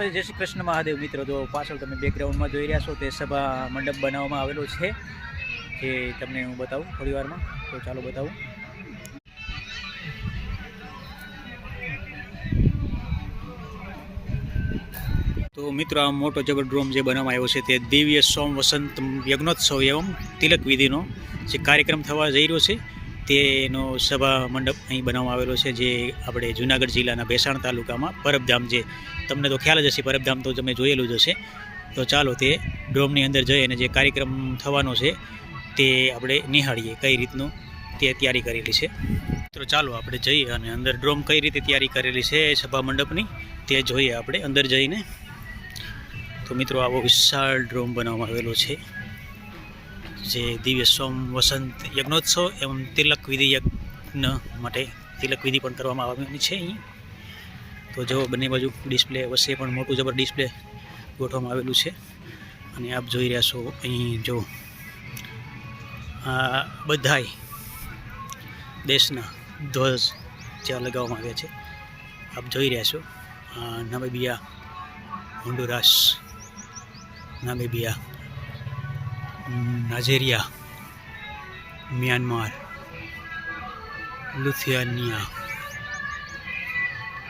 જય શ્રી કૃષ્ણ મહાદેવ. મિત્રો તો પાછળ તમે બેકગ્રાઉન્ડમાં જોઈ રહ્યા છો, તે સભા મંડપ બનાવવામાં આવેલો છે, જે તમને હું બતાવું થોડી તો ચાલો બતાવું. તો મિત્રો, આ મોટો જબરડ્રોમ જે બનાવવામાં આવ્યો છે, તે દિવ્ય સોમ વસંત યજ્ઞોત્સવ એવમ તિલક વિધિનો જે કાર્યક્રમ થવા જઈ રહ્યો છે. તેનો સભા મંડપ અહીં બનાવવામાં આવેલો છે, જે આપણે જુનાગઢ જિલ્લાના ભેસાણ તાલુકામાં પરબધામ જે, તમને તો ખ્યાલ જ હશે, પરબધામ તો તમે જોયેલું જ હશે. તો ચાલો તે ડ્રોમની અંદર જઈ અને જે કાર્યક્રમ થવાનો છે, તે આપણે નિહાળીએ કઈ રીતનું તે તૈયારી કરેલી છે. તો ચાલો આપણે જઈએ અને અંદર ડ્રોમ કઈ રીતે તૈયારી કરેલી છે સભા મંડપની તે જોઈએ આપણે અંદર જઈને. તો મિત્રો, આવો વિશાળ ડ્રોમ બનાવવામાં આવેલો છે. જે દિવ્ય સોમ વસંત યજ્ઞોત્સવ એવં તિલક વિધિ યજ્ઞ માટે તિલક વિધિ પણ કરવામાં આવવાની છે અહીં. તો જો બંને બાજુ ડિસ્પ્લે વચ્ચે પણ મોટું જબર ડિસ્પ્લે ગોઠવવામાં આવેલું છે. અને આપ જોઈ રહ્યા છો અહીં જો આ બધાય દેશના ધ્વજ જ્યાં લગાવવામાં આવ્યા છે. આપ જોઈ રહ્યા છો નામીબિયા હોન્ડુરાસ નામીબિયા નાઇજેરિયા, મ્યાનમાર, લુથિયાનિયા.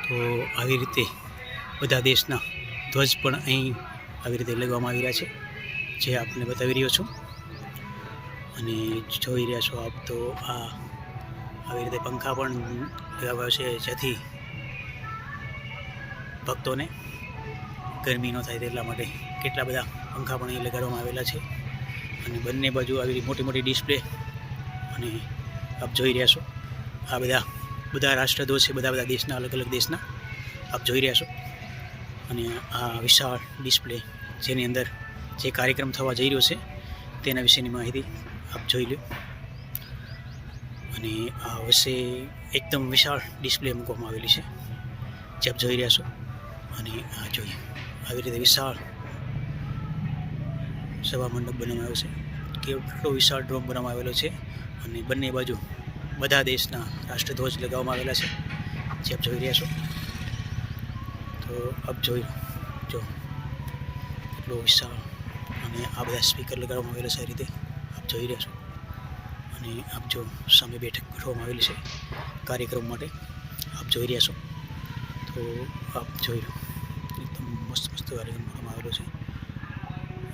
તો આવી રીતે બધા દેશના ધ્વજ પણ અહીં આવી રીતે લગાવવામાં આવી રહ્યા છે, જે આપને બતાવી રહ્યો છું. અને જોઈ રહ્યા છો આપ તો આ આવી રીતે પંખા પણ લગાવ્યા છે, જેથી ભક્તોને ગરમી ન થાય તેટલા માટે કેટલા બધા પંખા પણ અહીં લગાડવામાં આવેલા છે. અને બંને બાજુ આવી મોટી મોટી ડિસ્પ્લે. અને આપ જોઈ રહ્યા છો, આ બધા બધા રાષ્ટ્રધ્વજ છે, બધા બધા દેશના, અલગ અલગ દેશના. આપ જોઈ રહ્યા છો. અને આ વિશાળ ડિસ્પ્લે જેની અંદર જે કાર્યક્રમ થવા જઈ રહ્યો છે, તેના વિશેની માહિતી આપ જોઈ લો. અને આ વર્ષે એકદમ વિશાળ ડિસ્પ્લે મૂકવામાં આવેલી છે, જે આપ જોઈ રહ્યા છો. અને આ જોઈએ, આવી રીતે વિશાળ સભા મંડપ બનાવવામાં આવ્યો છે. કેટલો વિશાળ ડ્રોમ બનાવવામાં આવેલો છે અને બંને બાજુ બધા દેશના રાષ્ટ્રધ્વજ લગાવવામાં આવેલા છે. જે આપ જોઈ રહ્યા છો. તો આપ જોઈ જો કેટલો વિશાળ અને આ બધા સ્પીકર લગાડવામાં આવેલા છે આ રીતે આપ જોઈ રહ્યા છો. અને આપ જો સામે બેઠક ગોઠવવામાં આવેલી છે કાર્યક્રમ માટે આપ જોઈ રહ્યા છો. તો આપ જોઈ લો. એકદમ મસ્ત મસ્ત કાર્યક્રમ કરવામાં આવેલો છે.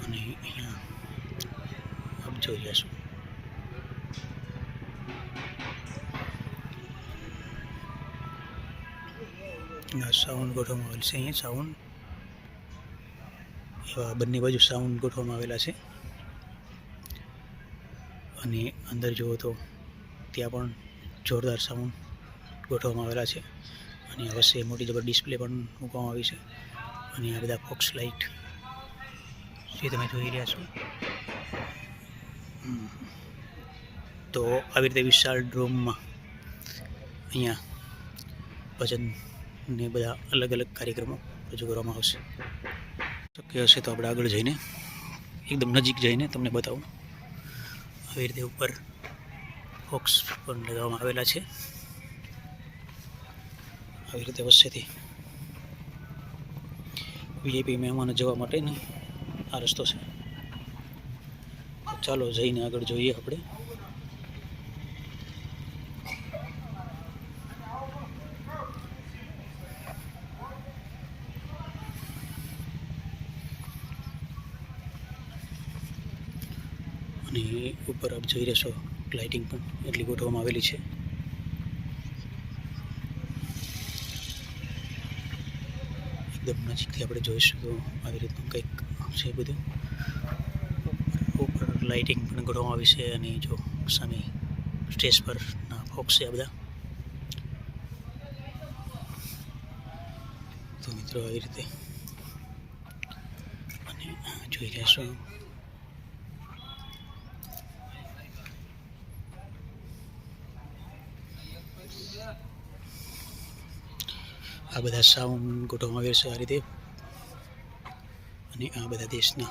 અને અહીંયા આપ જોઈ આ સાઉન્ડ ગોઠવવામાં આવેલ છે અહીંયા, સાઉન્ડ. એવા બંને બાજુ સાઉન્ડ ગોઠવવામાં આવેલા છે. અને અંદર જુઓ તો ત્યાં પણ જોરદાર સાઉન્ડ ગોઠવવામાં આવેલા છે. અને અવશ્ય મોટી જબર ડિસ્પ્લે પણ મૂકવામાં આવી છે. અને આ બધા ફોક્સ લાઇટ જે તમે જોઈ રહ્યા છો. તો આવી રીતે વિશાળ ડ્રોમમાં અહીંયા ભજન ને બધા અલગ અલગ કાર્યક્રમો રજૂ કરવામાં આવશે. શક્ય હશે તો આપણે આગળ જઈને એકદમ નજીક જઈને તમને બતાવું. આવી રીતે ઉપર ફોક્સ પણ લગાવવામાં આવેલા છે. આવી રીતે વચ્ચેથી વીઆઈપી મહેમાનો જવા માટેનો આ રસ્તો છે. ચાલો જઈને આગળ જોઈએ આપણે. અને ઉપર આપ જોઈ રહેશો લાઇટિંગ પણ એટલી ગોઠવવામાં આવેલી છે. એકદમ નજીકથી આપણે જોઈશું તો આવી રીતનું કંઈક છે બધું. ઉપર લાઇટિંગ પણ ગોઠવવામાં આવી છે અને જો સામે સ્ટેજ પરના ફોક્સ છે આ બધા. તો મિત્રો આવી રીતે અને જોઈ રહ્યા આ બધા સાઉન્ડ ગોઠવવામાં આવ્યા છે આ રીતે. અને આ બધા દેશના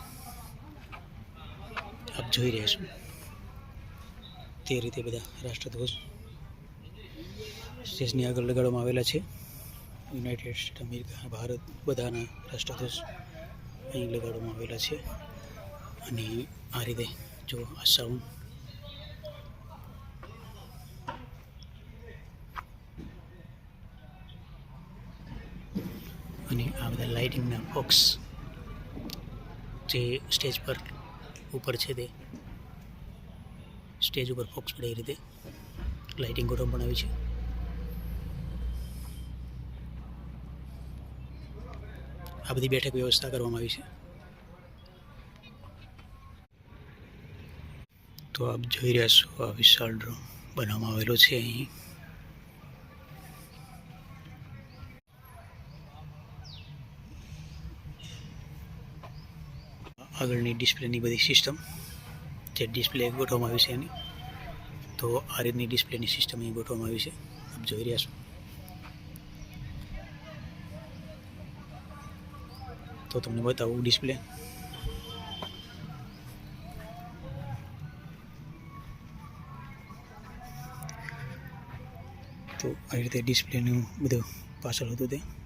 આપ જોઈ રહ્યા છો. તે રીતે બધા રાષ્ટ્રધ્વજ સ્ટેજની આગળ લગાડવામાં આવેલા છે. યુનાઇટેડ સ્ટેટ અમેરિકા, ભારત બધાના રાષ્ટ્રધ્વજ અહીં લગાડવામાં આવેલા છે. અને આ રીતે જો આ સાઉન્ડ અને આ બધા લાઇટિંગના બોક્સ જે સ્ટેજ પર ઉપર છે તે. સ્ટેજ ઉપર ફોક્સ પડે એ રીતે. લાઇટિંગ ગોઠવણ બનાવી છે. આ બધી બેઠક વ્યવસ્થા કરવામાં આવી છે. તો આપ જોઈ રહ્યા છો આ વિશાળ ડ્રોમ બનાવવામાં આવેલો છે અહીં. આગળની ડિસ્પ્લેની બધી સિસ્ટમ જે ડિસ્પ્લે ગોઠવવામાં આવી છે એની. તો આ રીતની ડિસ્પ્લેની સિસ્ટમ અહીં ગોઠવવામાં આવી છે. આપ જોઈ રહ્યા છો. તો તમને બતાવું ડિસ્પ્લે. તો આ રીતે ડિસ્પ્લેનું બધું પાછળ હતું તે.